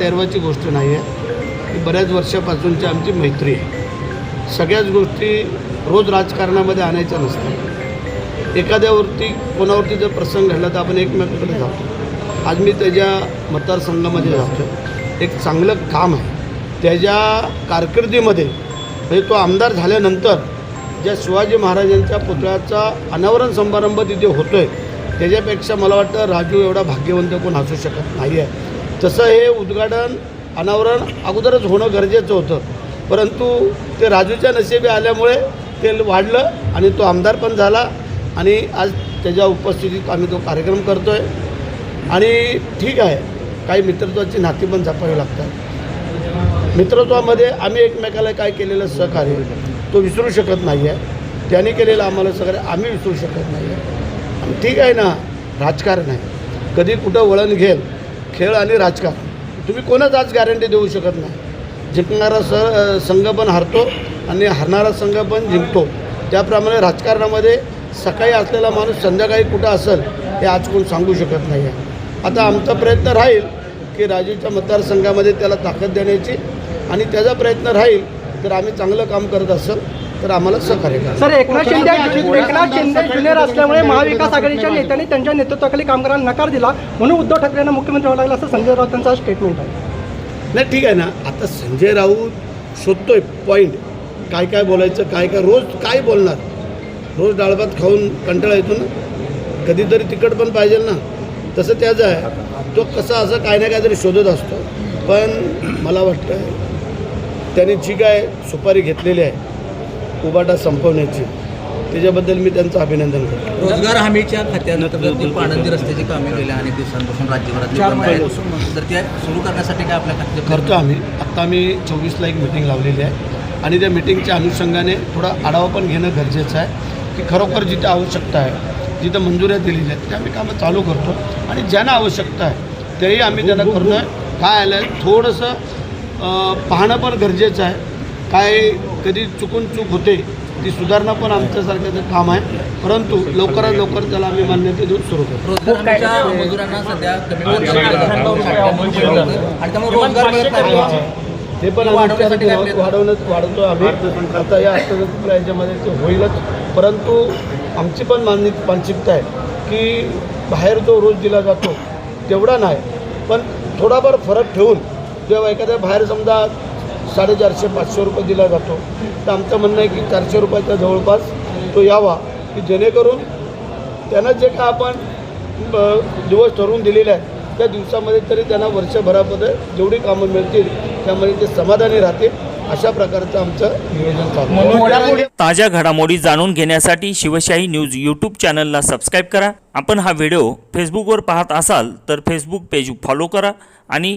तेरवाची गोष्ट नाही आहे. बऱ्याच वर्षापासूनची आमची मैत्री आहे. सगळ्याच गोष्टी रोज राजकारणामध्ये आणायच्या नसतात. एखाद्यावरती कोणावरती जर प्रसंग घडला तर आपण एकमेकाकडे जातो. आज मी त्याच्या मतदारसंघामध्ये जातो एक चांगलं काम आहे. त्याच्या कारकिर्दीमध्ये म्हणजे तो आमदार झाल्यानंतर ज्या शिवाजी महाराजांच्या पुतळ्याचा अनावरण समारंभ तिथे होतो आहे त्याच्यापेक्षा मला वाटतं राजू एवढा भाग्यवंत कोण असू शकत नाही आहे तसं हे उद्घाटन अनावरण अगोदरच होणं गरजेचं होतं. परंतु ते राजूच्या नशिबी आल्यामुळे ते वाढलं आणि तो आमदार पण झाला आणि आज त्याच्या उपस्थितीत आम्ही तो कार्यक्रम करतो आहे आणि ठीक आहे काही मित्रत्वाची नाती पण जपावी लागतात. मित्रत्वामध्ये आम्ही एकमेकाला काय केलेलं सहकार्य तो विसरू शकत नाही आहे त्याने केलेलं आम्हाला सहकार्य आम्ही विसरू शकत नाही आहे ठीक आहे ना राजकारण आहे. कधी कुठं वळण घेल खेळ आणि राजकारण. तुम्ही कोणाच आज गॅरंटी देऊ शकत नाही. जिंकणारा स संघ पण हरतो आणि हरणारा संघ पण जिंकतो. त्याप्रमाणे राजकारणामध्ये सकाळी असलेला माणूस संध्याकाळी कुठं असेल हे आज कोण सांगू शकत नाही आहे आता आमचा प्रयत्न राहील की राजूच्या मतदारसंघामध्ये त्याला ताकद देण्याची आणि त्याचा प्रयत्न राहील तर आम्ही चांगलं काम करत असेल. तर आम्हाला सहकार्य करा. सर एकनाथ शिंदे एकनाथ शिंदे ज्युनियर असल्यामुळे महाविकास आघाडीच्या नेत्यांनी त्यांच्या नेतृत्वाखाली काम करायला नकार दिला. म्हणून उद्धव ठाकरेंना मुख्यमंत्री व्हावं लागलं. असं संजय राऊतांचा स्टेटमेंट आहे. नाही ठीक आहे ना. आता संजय राऊत शोधतोय पॉईंट काय काय बोलायचं काय काय रोज काय बोलणार? रोज डाळभात खाऊन कंटाळा येतो ना? कधीतरी तिखट पण पाहिजे ना? तसं त्याचं आहे. तो कसा असं काय ना काहीतरी शोधत असतो. पण मला वाटतं त्याने जी काय सुपारी घेतलेली आहे उबाटा संपवण्याची. त्याच्याबद्दल मी त्यांचं अभिनंदन करतो. रोजगार हमीच्या खात्याअंतर्गत पाणंदी रस्त्याची कामे गेल्या अनेक दिवसांपासून राज्यभरात तर त्या सुरू करण्यासाठी काय आपल्या खात्यात करतो आम्ही. आत्ता आम्ही चोवीसला एक मिटिंग लावलेली आहे. आणि त्या मिटिंगच्या अनुषंगाने थोडा आढावा पण घेणं गरजेचं आहे की खरोखर जिथं आवश्यकता आहे जिथं मंजुऱ्या दिलेल्या आहेत ते आम्ही कामं चालू करतो. आणि ज्यांना आवश्यकता आहे तेही आम्ही त्यांना करतो आहे काय आलं आहे. थोडंसं पाहणं पण गरजेचं आहे. काय कधी चुकून चूक होते ती सुधारणा पण आमच्यासारख्याचं काम आहे. परंतु लवकरात लवकर त्याला आम्ही मान्यता देऊन सुरू करतो रोजगार हमीच्या मजुरांना सध्या कमी पगार आणि त्यामुळे रोजगार मिळत नाही. ते पण आम्ही वाढवण्यासाठी काय वाढ- प्रयत्न? वाढवण्यात वाढवतो आम्ही. आता या अर्थव्यवस्थेच्या याच्यामध्ये ते होईलच. परंतु आमची पण मान्य मानसिकता आहे की बाहेर जो रोज दिला जातो तेवढा नाही. पण थोडाफार फरक ठेवून जेव्हा एखाद्या बाहेर समजा साडेचारशे पाचशे रुपये दिला जातो. तर आमचं म्हणणं आहे की चारशे रुपयाच्या जवळपास तो यावा की जेणेकरून त्यांना जे काय आपण ब- दिवस ठरवून दिलेले आहेत त्या दिवसामध्ये तरी त्यांना वर्षभरामध्ये जेवढी कामं मिळतील त्यामध्ये ते समाधानी राहतील अशा प्रकारचं आमचं नियोजन. ताज्या घडामोडी जाणून घेण्यासाठी शिवशाही न्यूज यूट्यूब चॅनलला सबस्क्राईब करा. आपण हा व्हिडिओ फेसबुकवर पाहत असाल तर फेसबुक पेज फॉलो करा आणि